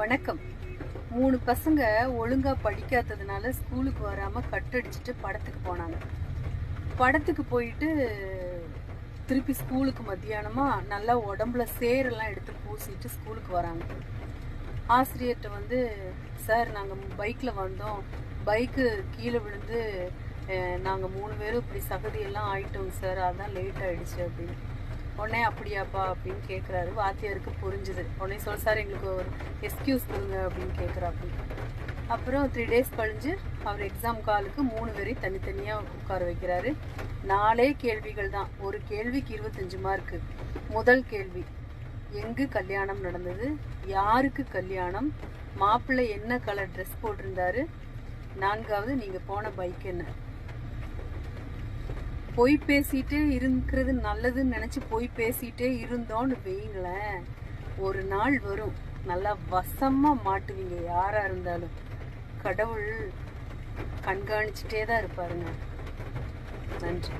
வணக்கம். மூணு பசங்க ஒழுங்கா படிக்காததுனால ஸ்கூலுக்கு வராம கட்டடிச்சிட்டு படத்துக்கு போனாங்க. படத்துக்கு போயிட்டு திருப்பி ஸ்கூலுக்கு மத்தியானமா நல்லா உடம்புல சேரெல்லாம் எடுத்து பூசிட்டு ஸ்கூலுக்கு வராங்க. ஆசிரியர்கிட்ட வந்து சார் நாங்கள் பைக்கில் வந்தோம். பைக்கு கீழே விழுந்து நாங்கள் மூணு பேரும் இப்படி சகதியெல்லாம் ஆயிட்டோங்க சார். அதான் லேட் ஆயிடுச்சு அப்படின்னு. உடனே அப்படியாப்பா அப்படின்னு கேட்குறாரு வாத்தியாருக்கு புரிஞ்சுது. உடனே சொல் சார் எங்களுக்கு ஒரு எக்ஸ்கியூஸ் கொடுங்க அப்படின்னு கேட்குறாப்படி அப்புறம் த்ரீ டேஸ் கழிஞ்சு அவர் எக்ஸாம் காலுக்கு மூணு பேரையும் தனித்தனியாக உட்கார வைக்கிறாரு. நாலே கேள்விகள் தான். ஒரு கேள்விக்கு இருபத்தஞ்சு மார்க்கு முதல் கேள்வி எங்கு கல்யாணம் நடந்தது? யாருக்கு கல்யாணம்? மாப்பிள்ளை என்ன கலர் ட்ரெஸ் போட்டிருந்தாரு? நான்காவது நீங்கள் போன பைக் என்ன? பொய் பேசிட்டே இருக்கிறது நல்லதுன்னு நினச்சி பொய் பேசிட்டே இருந்தோன்னு வெயிங்களேன் ஒரு நாள் வரும். நல்லா வசமாக மாட்டுவீங்க. யாராக இருந்தாலும். கடவுள் கண்காணிச்சிட்டே தான் இருப்பாருங்க. நன்றி.